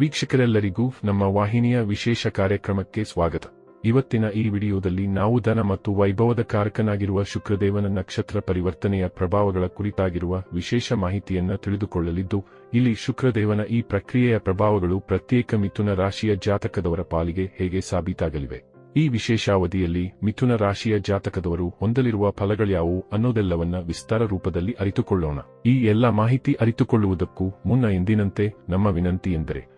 ವೀಕ್ಷಕರೆಲ್ಲರಿಗೂ ನಮ್ಮ ವಾಹಿನಿಯ ವಿಶೇಷ ಕಾರ್ಯಕ್ರಮಕ್ಕೆ ಸ್ವಾಗತ. ಇವತ್ತಿನ ಈ ವಿಡಿಯೋದಲ್ಲಿ ನಾವು ಧನ ಮತ್ತು ವೈಭವದ ಕಾರಕನಾಗಿರುವ ಶುಕ್ರದೇವನ ನಕ್ಷತ್ರ ಪರಿವರ್ತನೆಯ ಪ್ರಭಾವಗಳ ಕುರಿತಾಗಿರುವ ವಿಶೇಷ ಮಾಹಿತಿಯನ್ನು ತಿಳಿದುಕೊಳ್ಳಲಿದ್ದು, ಇಲ್ಲಿ ಶುಕ್ರದೇವನ ಈ ಪ್ರಕ್ರಿಯೆಯ ಪ್ರಭಾವಗಳು ಪ್ರತ್ಯೇಕ ಮಿಥುನ ರಾಶಿಯ ಜಾತಕದವರ ಪಾಲಿಗೆ ಹೇಗೆ ಸಾಬೀತಾಗಲಿವೆ. ಈ ವಿಶೇಷ ಅವಧಿಯಲ್ಲಿ ಮಿಥುನ ರಾಶಿಯ ಜಾತಕದವರು ಹೊಂದಲಿರುವ ಫಲಗಳ್ಯಾವು ಅನ್ನೋದೆಲ್ಲವನ್ನ ವಿಸ್ತಾರ ರೂಪದಲ್ಲಿ ಅರಿತುಕೊಳ್ಳೋಣ. ಈ ಎಲ್ಲ ಮಾಹಿತಿ ಅರಿತುಕೊಳ್ಳುವುದಕ್ಕೂ ಮುನ್ನ ಎಂದಿನಂತೆ ನಮ್ಮ ವಿನಂತಿ ಎಂದರೆ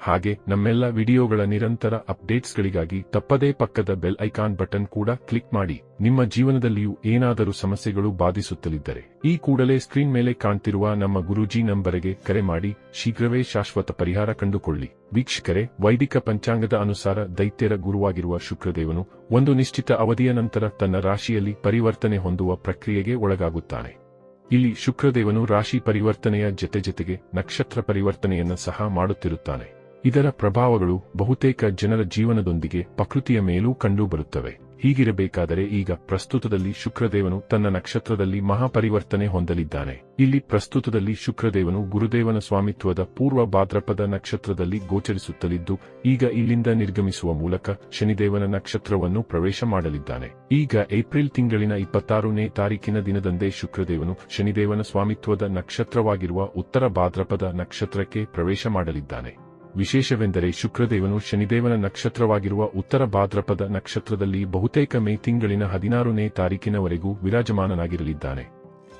ಹಾಗೆ ನಮ್ಮೆಲ್ಲ ವಿಡಿಯೋಗಳ ನಿರಂತರ ಅಪ್ಡೇಟ್ಸ್ಗಳಿಗಾಗಿ ತಪ್ಪದೇ ಪಕ್ಕದ ಬೆಲ್ ಐಕಾನ್ ಬಟನ್ ಕೂಡ ಕ್ಲಿಕ್ ಮಾಡಿ. ನಿಮ್ಮ ಜೀವನದಲ್ಲಿಯೂ ಏನಾದರೂ ಸಮಸ್ಯೆಗಳು ಬಾಧಿಸುತ್ತಲಿದ್ದರೆ ಈ ಕೂಡಲೇ ಸ್ಕ್ರೀನ್ ಮೇಲೆ ಕಾಣ್ತಿರುವ ನಮ್ಮ ಗುರೂಜಿ ನಂಬರಿಗೆ ಕರೆ ಮಾಡಿ. ಶೀಘ್ರವೇ ಶಾಶ್ವತ ಪರಿಹಾರ ಕಂಡುಕೊಳ್ಳಿ. ವೀಕ್ಷಕರೇ, ವೈದಿಕ ಪಂಚಾಂಗದ ಅನುಸಾರ ದೈತ್ಯರ ಗುರುವಾಗಿರುವ ಶುಕ್ರದೇವನು ಒಂದು ನಿಶ್ಚಿತ ಅವಧಿಯ ನಂತರ ತನ್ನ ರಾಶಿಯಲ್ಲಿ ಪರಿವರ್ತನೆ ಹೊಂದುವ ಪ್ರಕ್ರಿಯೆಗೆ ಒಳಗಾಗುತ್ತಾನೆ. ಇಲ್ಲಿ ಶುಕ್ರದೇವನು ರಾಶಿ ಪರಿವರ್ತನೆಯ ಜತೆ ಜತೆಗೆ ನಕ್ಷತ್ರ ಪರಿವರ್ತನೆಯನ್ನು ಸಹ ಮಾಡುತ್ತಿರುತ್ತಾನೆ. ಇದರ ಪ್ರಭಾವಗಳು ಬಹುತೇಕ ಜನರ ಜೀವನದೊಂದಿಗೆ ಪ್ರಕೃತಿಯ ಮೇಲೂ ಕಂಡುಬರುತ್ತವೆ. ಹೀಗಿರಬೇಕಾದರೆ ಈಗ ಪ್ರಸ್ತುತದಲ್ಲಿ ಶುಕ್ರದೇವನು ತನ್ನ ನಕ್ಷತ್ರದಲ್ಲಿ ಮಹಾಪರಿವರ್ತನೆ ಹೊಂದಲಿದ್ದಾನೆ. ಇಲ್ಲಿ ಪ್ರಸ್ತುತದಲ್ಲಿ ಶುಕ್ರದೇವನು ಗುರುದೇವನ ಸ್ವಾಮಿತ್ವದ ಪೂರ್ವ ಭಾದ್ರಪದ ನಕ್ಷತ್ರದಲ್ಲಿ ಗೋಚರಿಸುತ್ತಲಿದ್ದು, ಈಗ ಇಲ್ಲಿಂದ ನಿರ್ಗಮಿಸುವ ಮೂಲಕ ಶನಿದೇವನ ನಕ್ಷತ್ರವನ್ನು ಪ್ರವೇಶ ಮಾಡಲಿದ್ದಾನೆ. ಈಗ ಏಪ್ರಿಲ್ ತಿಂಗಳಿನ ಇಪ್ಪತ್ತಾರನೇ ತಾರೀಕಿನ ದಿನದಂದೇ ಶುಕ್ರದೇವನು ಶನಿದೇವನ ಸ್ವಾಮಿತ್ವದ ನಕ್ಷತ್ರವಾಗಿರುವ ಉತ್ತರ ಭಾದ್ರಪದ ನಕ್ಷತ್ರಕ್ಕೆ ಪ್ರವೇಶ ಮಾಡಲಿದ್ದಾನೆ. ವಿಶೇಷವೆಂದರೆ ಶುಕ್ರದೇವನು ಶನಿದೇವನ ನಕ್ಷತ್ರವಾಗಿರುವ ಉತ್ತರ ಭಾದ್ರಪದ ನಕ್ಷತ್ರದಲ್ಲಿ ಬಹುತೇಕ ಮೇ ತಿಂಗಳಿನ ಹದಿನಾರನೇ ತಾರೀಕಿನವರೆಗೂ ವಿರಾಜಮಾನನಾಗಿರಲಿದ್ದಾನೆ.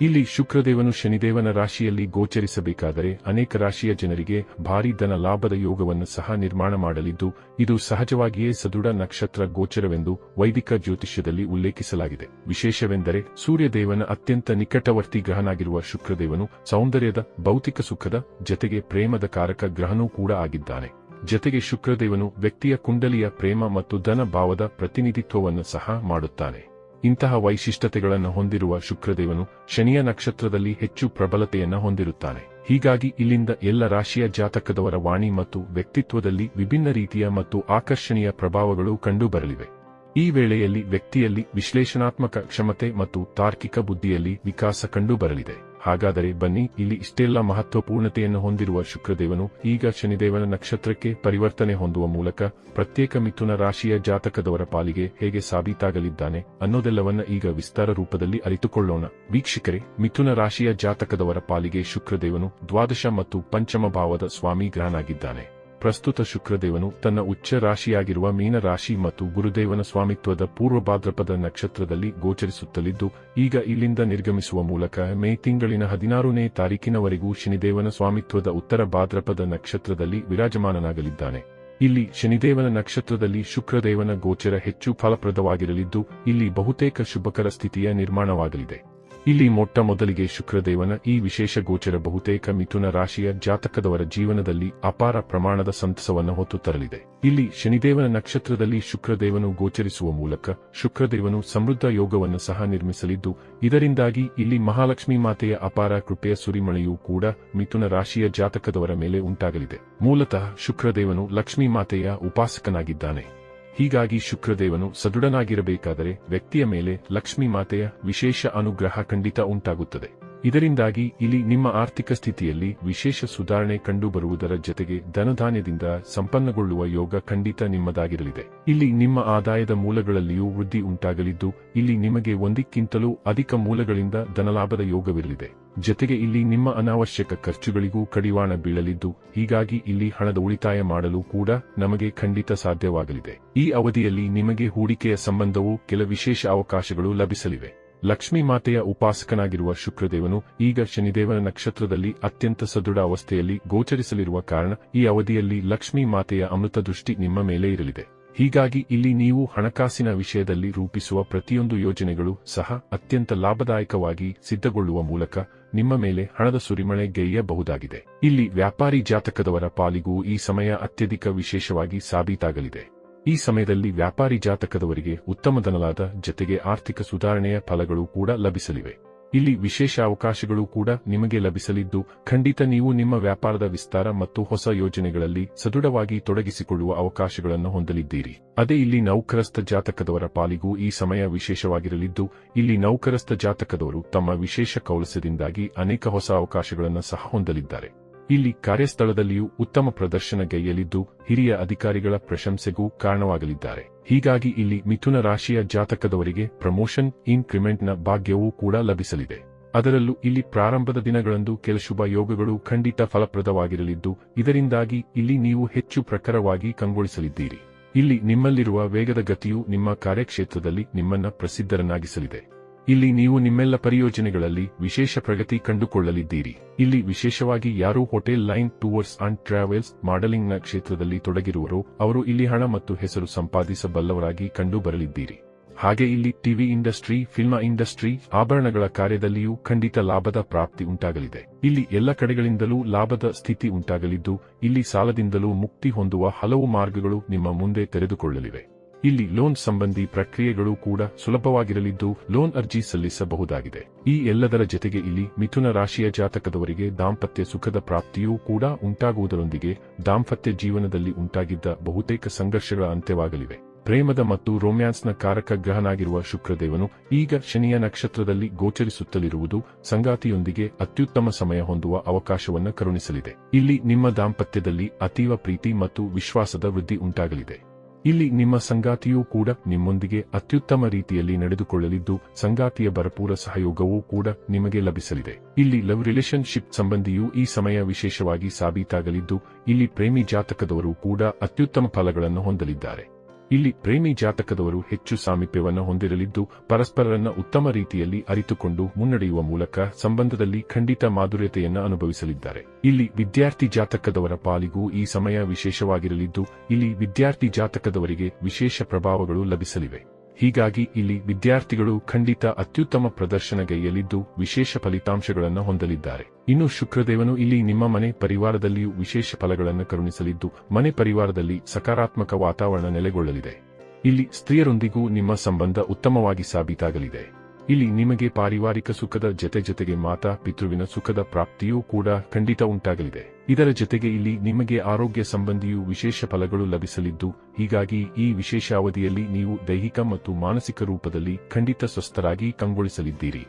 ಇಲ್ಲಿ ಶುಕ್ರದೇವನು ಶನಿದೇವನ ರಾಶಿಯಲ್ಲಿ ಗೋಚರಿಸಬೇಕಾದರೆ ಅನೇಕ ರಾಶಿಯ ಜನರಿಗೆ ಭಾರೀ ಧನ ಲಾಭದ ಯೋಗವನ್ನು ಸಹ ನಿರ್ಮಾಣ ಮಾಡಲಿದ್ದು, ಇದು ಸಹಜವಾಗಿಯೇ ಸದೃಢ ನಕ್ಷತ್ರ ಗೋಚರವೆಂದು ವೈದಿಕ ಜ್ಯೋತಿಷ್ಯದಲ್ಲಿ ಉಲ್ಲೇಖಿಸಲಾಗಿದೆ. ವಿಶೇಷವೆಂದರೆ, ಸೂರ್ಯದೇವನ ಅತ್ಯಂತ ನಿಕಟವರ್ತಿ ಗ್ರಹನಾಗಿರುವ ಶುಕ್ರದೇವನು ಸೌಂದರ್ಯದ, ಭೌತಿಕ ಸುಖದ, ಜತೆಗೆ ಪ್ರೇಮದ ಕಾರಕ ಗ್ರಹನೂ ಕೂಡ ಆಗಿದ್ದಾನೆ. ಜತೆಗೆ ಶುಕ್ರದೇವನು ವ್ಯಕ್ತಿಯ ಕುಂಡಲಿಯ ಪ್ರೇಮ ಮತ್ತು ಧನ ಭಾವದ ಪ್ರತಿನಿಧಿತ್ವವನ್ನು ಸಹ ಮಾಡುತ್ತಾನೆ. ಇಂತಹ ವೈಶಿಷ್ಟ್ಯತೆಗಳನ್ನು ಹೊಂದಿರುವ ಶುಕ್ರದೇವನು ಶನಿಯ ನಕ್ಷತ್ರದಲ್ಲಿ ಹೆಚ್ಚು ಪ್ರಬಲತೆಯನ್ನು ಹೊಂದಿರುತ್ತಾನೆ. ಹೀಗಾಗಿ ಇಲ್ಲಿಂದ ಎಲ್ಲ ರಾಶಿಯ ಜಾತಕದವರ ವಾಣಿ ಮತ್ತು ವ್ಯಕ್ತಿತ್ವದಲ್ಲಿ ವಿಭಿನ್ನ ರೀತಿಯ ಮತ್ತು ಆಕರ್ಷಣೀಯ ಪ್ರಭಾವಗಳು ಕಂಡುಬರಲಿವೆ. ಈ ವೇಳೆಯಲ್ಲಿ ವ್ಯಕ್ತಿಯಲ್ಲಿ ವಿಶ್ಲೇಷಣಾತ್ಮಕ ಕ್ಷಮತೆ ಮತ್ತು ತಾರ್ಕಿಕ ಬುದ್ಧಿಯಲ್ಲಿ ವಿಕಾಸ ಕಂಡುಬರಲಿದೆ. ಹಾಗಾದರೆ ಬನ್ನಿ, ಇಲ್ಲಿ ಇಷ್ಟೆಲ್ಲ ಮಹತ್ವಪೂರ್ಣತೆಯನ್ನು ಹೊಂದಿರುವ ಶುಕ್ರದೇವನು ಈಗ ಶನಿದೇವನ ನಕ್ಷತ್ರಕ್ಕೆ ಪರಿವರ್ತನೆ ಹೊಂದುವ ಮೂಲಕ ಪ್ರತ್ಯೇಕ ಮಿಥುನ ರಾಶಿಯ ಜಾತಕದವರ ಪಾಲಿಗೆ ಹೇಗೆ ಸಾಬೀತಾಗಲಿದ್ದಾನೆ ಅನ್ನೋದೆಲ್ಲವನ್ನ ಈಗ ವಿಸ್ತಾರ ರೂಪದಲ್ಲಿ ಅರಿತುಕೊಳ್ಳೋಣ. ವೀಕ್ಷಕರೇ, ಮಿಥುನ ರಾಶಿಯ ಜಾತಕದವರ ಪಾಲಿಗೆ ಶುಕ್ರದೇವನು ದ್ವಾದಶ ಮತ್ತು ಪಂಚಮ ಭಾವದ ಸ್ವಾಮಿ ಗ್ರಹನಾಗಿದ್ದಾನೆ ಪ್ರಸ್ತುತ ಶುಕ್ರದೇವನು ತನ್ನ ಉಚ್ಚ ರಾಶಿಯಾಗಿರುವ ಮೀನ ರಾಶಿ ಮತ್ತು ಗುರುದೇವನ ಸ್ವಾಮಿತ್ವದ ಪೂರ್ವ ಭಾದ್ರಪದ ನಕ್ಷತ್ರದಲ್ಲಿ ಗೋಚರಿಸುತ್ತಲಿದ್ದು, ಈಗ ಇಲ್ಲಿಂದ ನಿರ್ಗಮಿಸುವ ಮೂಲಕ ಮೇ ತಿಂಗಳಿನ ಹದಿನಾರನೇ ತಾರೀಕಿನವರೆಗೂ ಶನಿದೇವನ ಸ್ವಾಮಿತ್ವದ ಉತ್ತರ ಭಾದ್ರಪದ ನಕ್ಷತ್ರದಲ್ಲಿ ವಿರಾಜಮಾನನಾಗಲಿದ್ದಾನೆ. ಇಲ್ಲಿ ಶನಿದೇವನ ನಕ್ಷತ್ರದಲ್ಲಿ ಶುಕ್ರದೇವನ ಗೋಚರ ಹೆಚ್ಚು ಫಲಪ್ರದವಾಗಿರಲಿದ್ದು, ಇಲ್ಲಿ ಬಹುತೇಕ ಶುಭಕರ ಸ್ಥಿತಿಯ ನಿರ್ಮಾಣವಾಗಲಿದೆ. ಇಲ್ಲಿ ಮೊಟ್ಟ ಮೊದಲಿಗೆ ಶುಕ್ರದೇವನ ಈ ವಿಶೇಷ ಗೋಚರ ಬಹುತೇಕ ಮಿಥುನ ರಾಶಿಯ ಜಾತಕದವರ ಜೀವನದಲ್ಲಿ ಅಪಾರ ಪ್ರಮಾಣದ ಸಂತಸವನ್ನು ಹೊತ್ತು ತರಲಿದೆ. ಇಲ್ಲಿ ಶನಿದೇವನ ನಕ್ಷತ್ರದಲ್ಲಿ ಶುಕ್ರದೇವನು ಗೋಚರಿಸುವ ಮೂಲಕ ಶುಕ್ರದೇವನು ಸಮೃದ್ಧ ಯೋಗವನ್ನು ಸಹ ನಿರ್ಮಿಸಲಿದ್ದು, ಇದರಿಂದಾಗಿ ಇಲ್ಲಿ ಮಹಾಲಕ್ಷ್ಮಿ ಮಾತೆಯ ಅಪಾರ ಕೃಪೆಯ ಸುರಿಮಳೆಯೂ ಕೂಡ ಮಿಥುನ ರಾಶಿಯ ಜಾತಕದವರ ಮೇಲೆ ಉಂಟಾಗಲಿದೆ. ಮೂಲತಃ ಶುಕ್ರದೇವನು ಲಕ್ಷ್ಮೀ ಮಾತೆಯ ಉಪಾಸಕನಾಗಿದ್ದಾನೆ. ಹೀಗಾಗಿ ಶುಕ್ರದೇವನು ಸದೃಢನಾಗಿರಬೇಕಾದರೆ ವ್ಯಕ್ತಿಯ ಮೇಲೆ ಲಕ್ಷ್ಮಿ ಮಾತೆಯ ವಿಶೇಷ ಅನುಗ್ರಹ ಖಂಡಿತ ಉಂಟಾಗುತ್ತದೆ. ಇದರಿಂದಾಗಿ ಇಲ್ಲಿ ನಿಮ್ಮ ಆರ್ಥಿಕ ಸ್ಥಿತಿಯಲ್ಲಿ ವಿಶೇಷ ಸುಧಾರಣೆ ಕಂಡುಬರುವುದರ ಜತೆಗೆ ಧನಧಾನ್ಯದಿಂದ ಸಂಪನ್ನಗೊಳ್ಳುವ ಯೋಗ ಖಂಡಿತ ನಿಮ್ಮದಾಗಿರಲಿದೆ. ಇಲ್ಲಿ ನಿಮ್ಮ ಆದಾಯದ ಮೂಲಗಳಲ್ಲಿಯೂ ವೃದ್ಧಿ ಉಂಟಾಗಲಿದ್ದು, ಇಲ್ಲಿ ನಿಮಗೆ ಒಂದಕ್ಕಿಂತಲೂ ಅಧಿಕ ಮೂಲಗಳಿಂದ ಧನಲಾಭದ ಯೋಗವಿರಲಿದೆ. ಜತೆಗೆ ಇಲ್ಲಿ ನಿಮ್ಮ ಅನಾವಶ್ಯಕ ಖರ್ಚುಗಳಿಗೂ ಕಡಿವಾಣ ಬೀಳಲಿದ್ದು, ಹೀಗಾಗಿ ಇಲ್ಲಿ ಹಣದ ಉಳಿತಾಯ ಮಾಡಲು ಕೂಡ ನಮಗೆ ಖಂಡಿತ ಸಾಧ್ಯವಾಗಲಿದೆ. ಈ ಅವಧಿಯಲ್ಲಿ ನಿಮಗೆ ಹೂಡಿಕೆಯ ಸಂಬಂಧವು ಕೆಲ ವಿಶೇಷ ಅವಕಾಶಗಳು ಲಭಿಸಲಿವೆ. ಲಕ್ಷ್ಮೀ ಮಾತೆಯ ಉಪಾಸಕನಾಗಿರುವ ಶುಕ್ರದೇವನು ಈಗ ಶನಿದೇವನ ನಕ್ಷತ್ರದಲ್ಲಿ ಅತ್ಯಂತ ಸದೃಢ ಅವಸ್ಥೆಯಲ್ಲಿ ಗೋಚರಿಸಲಿರುವ ಕಾರಣ ಈ ಅವಧಿಯಲ್ಲಿ ಲಕ್ಷ್ಮೀ ಮಾತೆಯ ಅಮೃತ ದೃಷ್ಟಿ ನಿಮ್ಮ ಮೇಲೆ ಇರಲಿದೆ. ಹೀಗಾಗಿ ಇಲ್ಲಿ ನೀವು ಹಣಕಾಸಿನ ವಿಷಯದಲ್ಲಿ ರೂಪಿಸುವ ಪ್ರತಿಯೊಂದು ಯೋಜನೆಗಳು ಸಹ ಅತ್ಯಂತ ಲಾಭದಾಯಕವಾಗಿ ಸಿದ್ಧಗೊಳ್ಳುವ ಮೂಲಕ ನಿಮ್ಮ ಮೇಲೆ ಹಣದ ಸುರಿಮಳೆ ಗೆಯ್ಯಬಹುದಾಗಿದೆ. ಇಲ್ಲಿ ವ್ಯಾಪಾರಿ ಜಾತಕದವರ ಪಾಲಿಗೂ ಈ ಸಮಯ ಅತ್ಯಧಿಕ ವಿಶೇಷವಾಗಿ ಸಾಬೀತಾಗಲಿದೆ. ಈ ಸಮಯದಲ್ಲಿ ವ್ಯಾಪಾರಿ ಜಾತಕದವರಿಗೆ ಉತ್ತಮ ಧನಲಾದ ಜತೆಗೆ ಆರ್ಥಿಕ ಸುಧಾರಣೆಯ ಫಲಗಳು ಕೂಡ ಲಭಿಸಲಿವೆ. ಇಲ್ಲಿ ವಿಶೇಷ ಅವಕಾಶಗಳು ಕೂಡ ನಿಮಗೆ ಲಭಿಸಲಿದ್ದು, ಖಂಡಿತ ನೀವು ನಿಮ್ಮ ವ್ಯಾಪಾರದ ವಿಸ್ತಾರ ಮತ್ತು ಹೊಸ ಯೋಜನೆಗಳಲ್ಲಿ ಸದೃಢವಾಗಿ ತೊಡಗಿಸಿಕೊಳ್ಳುವ ಅವಕಾಶಗಳನ್ನು ಹೊಂದಲಿದ್ದೀರಿ. ಅದೇ ಇಲ್ಲಿ ನೌಕರಸ್ಥ ಜಾತಕದವರ ಪಾಲಿಗೂ ಈ ಸಮಯ ವಿಶೇಷವಾಗಿರಲಿದ್ದು, ಇಲ್ಲಿ ನೌಕರಸ್ಥ ಜಾತಕದವರು ತಮ್ಮ ವಿಶೇಷ ಕೌಲಸದಿಂದಾಗಿ ಅನೇಕ ಹೊಸ ಅವಕಾಶಗಳನ್ನು ಸಹ ಹೊಂದಲಿದ್ದಾರೆ. ಇಲ್ಲಿ ಕಾರ್ಯಸ್ಥಳದಲ್ಲಿಯೂ ಉತ್ತಮ ಪ್ರದರ್ಶನ ಗೈಯಲಿದ್ದು ಹಿರಿಯ ಅಧಿಕಾರಿಗಳ ಪ್ರಶಂಸೆಗೂ ಕಾರಣವಾಗಲಿದ್ದಾರೆ. ಹೀಗಾಗಿ ಇಲ್ಲಿ ಮಿಥುನ ರಾಶಿಯ ಜಾತಕದವರಿಗೆ ಪ್ರಮೋಷನ್ ಇನ್ಕ್ರಿಮೆಂಟ್ನ ಭಾಗ್ಯವೂ ಕೂಡ ಲಭಿಸಲಿದೆ. ಅದರಲ್ಲೂ ಇಲ್ಲಿ ಪ್ರಾರಂಭದ ದಿನಗಳಂದು ಕೆಲ ಶುಭ ಯೋಗಗಳು ಖಂಡಿತ ಫಲಪ್ರದವಾಗಿರಲಿದ್ದು, ಇದರಿಂದಾಗಿ ಇಲ್ಲಿ ನೀವು ಹೆಚ್ಚು ಪ್ರಖರವಾಗಿ ಕಂಗೊಳಿಸಲಿದ್ದೀರಿ. ಇಲ್ಲಿ ನಿಮ್ಮಲ್ಲಿರುವ ವೇಗದ ಗತಿಯು ನಿಮ್ಮ ಕಾರ್ಯಕ್ಷೇತ್ರದಲ್ಲಿ ನಿಮ್ಮನ್ನ ಪ್ರಸಿದ್ಧರನ್ನಾಗಿಸಲಿದೆ. ಇಲ್ಲಿ ನೀವು ನಿಮ್ಮೆಲ್ಲ ಪರಿಯೋಜನೆಗಳಲ್ಲಿ ವಿಶೇಷ ಪ್ರಗತಿ ಕಂಡುಕೊಳ್ಳಲಿದ್ದೀರಿ. ಇಲ್ಲಿ ವಿಶೇಷವಾಗಿ ಯಾರು hotel line tours and travels ಮಾಡೆಲಿಂಗ್ನ ಕ್ಷೇತ್ರದಲ್ಲಿ ತೊಡಗಿರುವರೋ, ಅವರು ಇಲ್ಲಿ ಹಣ ಮತ್ತು ಹೆಸರು ಸಂಪಾದಿಸಬಲ್ಲವರಾಗಿ ಕಂಡು ಬರಲಿದ್ದೀರಿ ಹಾಗೆ ಇಲ್ಲಿ ಟಿವಿ ಇಂಡಸ್ಟ್ರಿ, ಫಿಲ್ಮ ಇಂಡಸ್ಟ್ರಿ, ಆಭರಣಗಳ ಕಾರ್ಯದಲ್ಲಿಯೂ ಖಂಡಿತ ಲಾಭದ ಪ್ರಾಪ್ತಿ ಉಂಟಾಗಲಿದೆ. ಇಲ್ಲಿ ಎಲ್ಲ ಕಡೆಗಳಿಂದಲೂ ಲಾಭದ ಸ್ಥಿತಿ ಉಂಟಾಗಲಿದ್ದು, ಇಲ್ಲಿ ಸಾಲದಿಂದಲೂ ಮುಕ್ತಿ ಹೊಂದುವ ಹಲವು ಮಾರ್ಗಗಳು ನಿಮ್ಮ ಮುಂದೆ ತೆರೆದುಕೊಳ್ಳಲಿವೆ. ಇಲ್ಲಿ ಲೋನ್ ಸಂಬಂಧಿ ಪ್ರಕ್ರಿಯೆಗಳು ಕೂಡ ಸುಲಭವಾಗಿರಲಿದ್ದು ಲೋನ್ ಅರ್ಜಿ ಸಲ್ಲಿಸಬಹುದಾಗಿದೆ. ಈ ಎಲ್ಲದರ ಜತೆಗೆ ಇಲ್ಲಿ ಮಿಥುನ ರಾಶಿಯ ಜಾತಕದವರಿಗೆ ದಾಂಪತ್ಯ ಸುಖದ ಪ್ರಾಪ್ತಿಯೂ ಕೂಡ ಉಂಟಾಗುವುದರೊಂದಿಗೆ ದಾಂಪತ್ಯ ಜೀವನದಲ್ಲಿ ಉಂಟಾಗಿದ್ದ ಬಹುತೇಕ ಸಂಘರ್ಷಗಳ ಅಂತ್ಯವಾಗಲಿವೆ. ಪ್ರೇಮದ ಮತ್ತು ರೋಮ್ಯಾನ್ಸ್ನ ಕಾರಕ ಗ್ರಹನಾಗಿರುವ ಶುಕ್ರದೇವನು ಈಗ ಶನಿಯ ನಕ್ಷತ್ರದಲ್ಲಿ ಗೋಚರಿಸುತ್ತಲಿರುವುದು ಸಂಗಾತಿಯೊಂದಿಗೆ ಅತ್ಯುತ್ತಮ ಸಮಯ ಹೊಂದುವ ಅವಕಾಶವನ್ನು ಕರುಣಿಸಲಿದೆ. ಇಲ್ಲಿ ನಿಮ್ಮ ದಾಂಪತ್ಯದಲ್ಲಿ ಅತೀವ ಪ್ರೀತಿ ಮತ್ತು ವಿಶ್ವಾಸದ ವೃದ್ಧಿ ಉಂಟಾಗಲಿದೆ. ಇಲ್ಲಿ ನಿಮ್ಮ ಸಂಗಾತಿಯೂ ಕೂಡ ನಿಮ್ಮೊಂದಿಗೆ ಅತ್ಯುತ್ತಮ ರೀತಿಯಲ್ಲಿ ನಡೆದುಕೊಳ್ಳಲಿದ್ದು, ಸಂಗಾತಿಯ ಭರಪೂರ ಸಹಯೋಗವೂ ಕೂಡ ನಿಮಗೆ ಲಭಿಸಲಿದೆ. ಇಲ್ಲಿ ಲವ್ ರಿಲೇಷನ್ಶಿಪ್ ಸಂಬಂಧಿಯೂ ಈ ಸಮಯ ವಿಶೇಷವಾಗಿ ಸಾಬೀತಾಗಲಿದ್ದು, ಇಲ್ಲಿ ಪ್ರೇಮಿ ಜಾತಕದವರು ಕೂಡ ಅತ್ಯುತ್ತಮ ಫಲಗಳನ್ನು ಹೊಂದಲಿದ್ದಾರೆ. ಇಲ್ಲಿ ಪ್ರೇಮಿ ಜಾತಕದವರು ಹೆಚ್ಚು ಸಾಮೀಪ್ಯವನ್ನು ಹೊಂದಿರಲಿದ್ದು, ಪರಸ್ಪರರನ್ನ ಉತ್ತಮ ರೀತಿಯಲ್ಲಿ ಅರಿತುಕೊಂಡು ಮುನ್ನಡೆಯುವ ಮೂಲಕ ಸಂಬಂಧದಲ್ಲಿ ಖಂಡಿತ ಮಾಧುರ್ಯತೆಯನ್ನ ಅನುಭವಿಸಲಿದ್ದಾರೆ. ಇಲ್ಲಿ ವಿದ್ಯಾರ್ಥಿ ಜಾತಕದವರ ಪಾಲಿಗೂ ಈ ಸಮಯ ವಿಶೇಷವಾಗಿರಲಿದ್ದು, ಇಲ್ಲಿ ವಿದ್ಯಾರ್ಥಿ ಜಾತಕದವರಿಗೆ ವಿಶೇಷ ಪ್ರಭಾವಗಳು ಲಭಿಸಲಿವೆ. ಹೀಗಾಗಿ ಇಲ್ಲಿ ವಿದ್ಯಾರ್ಥಿಗಳು ಖಂಡಿತ ಅತ್ಯುತ್ತಮ ಪ್ರದರ್ಶನಗೈಯಲಿದ್ದು ವಿಶೇಷ ಫಲಿತಾಂಶಗಳನ್ನು ಹೊಂದಲಿದ್ದಾರೆ. ಇನ್ನು ಶುಕ್ರದೇವನು ಇಲ್ಲಿ ನಿಮ್ಮ ಮನೆ ಪರಿವಾರದಲ್ಲಿಯೂ ವಿಶೇಷ ಫಲಗಳನ್ನು ಕರುಣಿಸಲಿದ್ದು ಮನೆ ಪರಿವಾರದಲ್ಲಿ ಸಕಾರಾತ್ಮಕ ವಾತಾವರಣ ನೆಲೆಗೊಳ್ಳಲಿದೆ. ಇಲ್ಲಿ ಸ್ತ್ರೀಯರೊಂದಿಗೂ ನಿಮ್ಮ ಸಂಬಂಧ ಉತ್ತಮವಾಗಿ ಸಾಬೀತಾಗಲಿದೆ. ಇಲ್ಲಿ ನಿಮಗೆ ಪಾರಿವಾರಿಕ ಸುಖದ ಜತೆ ಜತೆಗೆ ಮಾತಾ, ಪಿತೃವಿನ ಸುಖದ ಪ್ರಾಪ್ತಿಯೂ ಕೂಡ ಖಂಡಿತ ಉಂಟಾಗಲಿದೆ. ಇದರ ಜತೆಗೆ ಇಲ್ಲಿ ನಿಮಗೆ ಆರೋಗ್ಯ ಸಂಬಂಧಿಯೂ ವಿಶೇಷ ಫಲಗಳು ಲಭಿಸಲಿದ್ದು, ಹೀಗಾಗಿ ಈ ವಿಶೇಷ ಅವಧಿಯಲ್ಲಿ ನೀವು ದೈಹಿಕ ಮತ್ತು ಮಾನಸಿಕ ರೂಪದಲ್ಲಿ ಖಂಡಿತ ಸ್ವಸ್ಥರಾಗಿ ಕಂಗೊಳಿಸಲಿದ್ದೀರಿ.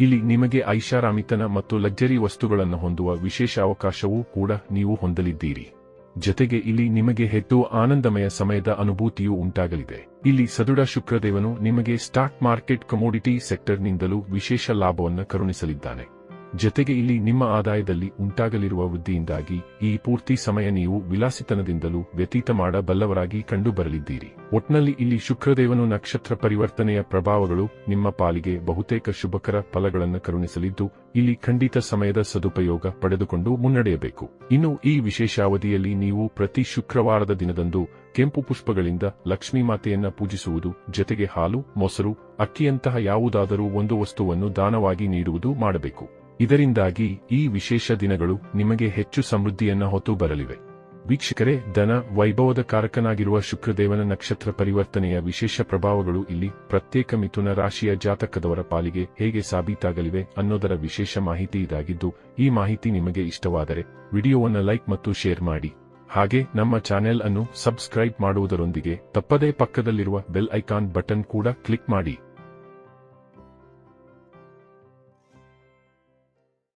ಇಲ್ಲಿ ನಿಮಗೆ ಐಷಾರಾಮಿತನ ಮತ್ತು ಲಗ್ಜರಿ ವಸ್ತುಗಳನ್ನು ಹೊಂದುವ ವಿಶೇಷ ಅವಕಾಶವೂ ಕೂಡ ನೀವು ಹೊಂದಲಿದ್ದೀರಿ. ಜತೆಗೆ ಇಲ್ಲಿ ನಿಮಗೆ ಹೆಚ್ಚು ಆನಂದಮಯ ಸಮಯದ ಅನುಭೂತಿಯೂ ಉಂಟಾಗಲಿದೆ. ಇಲ್ಲಿ ಸದೃಢ ಶುಕ್ರದೇವನು ನಿಮಗೆ ಸ್ಟಾಕ್ ಮಾರ್ಕೆಟ್ ಕಮೋಡಿಟಿ ಸೆಕ್ಟರ್ನಿಂದಲೂ ವಿಶೇಷ ಲಾಭವನ್ನು ಕರುಣಿಸಲಿದ್ದಾನೆ. ಜತೆಗೆ ಇಲ್ಲಿ ನಿಮ್ಮ ಆದಾಯದಲ್ಲಿ ಉಂಟಾಗಲಿರುವ ವೃದ್ಧಿಯಿಂದಾಗಿ ಈ ಪೂರ್ತಿ ಸಮಯ ನೀವು ವಿಲಾಸಿತನದಿಂದಲೂ ವ್ಯತೀತ ಮಾಡಬಲ್ಲವರಾಗಿ ಕಂಡುಬರಲಿದ್ದೀರಿ. ಒಟ್ನಲ್ಲಿ ಇಲ್ಲಿ ಶುಕ್ರದೇವನು ನಕ್ಷತ್ರ ಪರಿವರ್ತನೆಯ ಪ್ರಭಾವಗಳು ನಿಮ್ಮ ಪಾಲಿಗೆ ಬಹುತೇಕ ಶುಭಕರ ಫಲಗಳನ್ನು ಕರುಣಿಸಲಿದ್ದು, ಇಲ್ಲಿ ಖಂಡಿತ ಸಮಯದ ಸದುಪಯೋಗ ಪಡೆದುಕೊಂಡು ಮುನ್ನಡೆಯಬೇಕು. ಇನ್ನು ಈ ವಿಶೇಷ ಅವಧಿಯಲ್ಲಿ ನೀವು ಪ್ರತಿ ಶುಕ್ರವಾರದ ದಿನದಂದು ಕೆಂಪು ಪುಷ್ಪಗಳಿಂದ ಲಕ್ಷ್ಮೀ ಮಾತೆಯನ್ನ ಪೂಜಿಸುವುದು, ಜತೆಗೆ ಹಾಲು, ಮೊಸರು, ಅಕ್ಕಿಯಂತಹ ಯಾವುದಾದರೂ ಒಂದು ವಸ್ತುವನ್ನು ದಾನವಾಗಿ ನೀಡುವುದು ಮಾಡಬೇಕು. ಇದರಿಂದಾಗಿ ಈ ವಿಶೇಷ ದಿನಗಳು ನಿಮಗೆ ಹೆಚ್ಚು ಸಮೃದ್ಧಿಯನ್ನ ಹೊತ್ತು ಬರಲಿವೆ ವೀಕ್ಷಕರೇ, ಧನ ವೈಭವದ ಕಾರಕನಾಗಿರುವ ಶುಕ್ರದೇವನ ನಕ್ಷತ್ರ ಪರಿವರ್ತನೆಯ ವಿಶೇಷ ಪ್ರಭಾವಗಳು ಇಲ್ಲಿ ಪ್ರತ್ಯೇಕ ಮಿಥುನ ರಾಶಿಯ ಜಾತಕದವರ ಪಾಲಿಗೆ ಹೇಗೆ ಸಾಬೀತಾಗಲಿವೆ ಅನ್ನೋದರ ವಿಶೇಷ ಮಾಹಿತಿ ಇದಾಗಿದ್ದು, ಈ ಮಾಹಿತಿ ನಿಮಗೆ ಇಷ್ಟವಾದರೆ ವಿಡಿಯೋವನ್ನು ಲೈಕ್ ಮತ್ತು ಶೇರ್ ಮಾಡಿ. ಹಾಗೆ ನಮ್ಮ ಚಾನೆಲ್ ಅನ್ನು ಸಬ್ಸ್ಕ್ರೈಬ್ ಮಾಡುವುದರೊಂದಿಗೆ ತಪ್ಪದೇ ಪಕ್ಕದಲ್ಲಿರುವ ಬೆಲ್ ಐಕಾನ್ ಬಟನ್ ಕೂಡ ಕ್ಲಿಕ್ ಮಾಡಿ.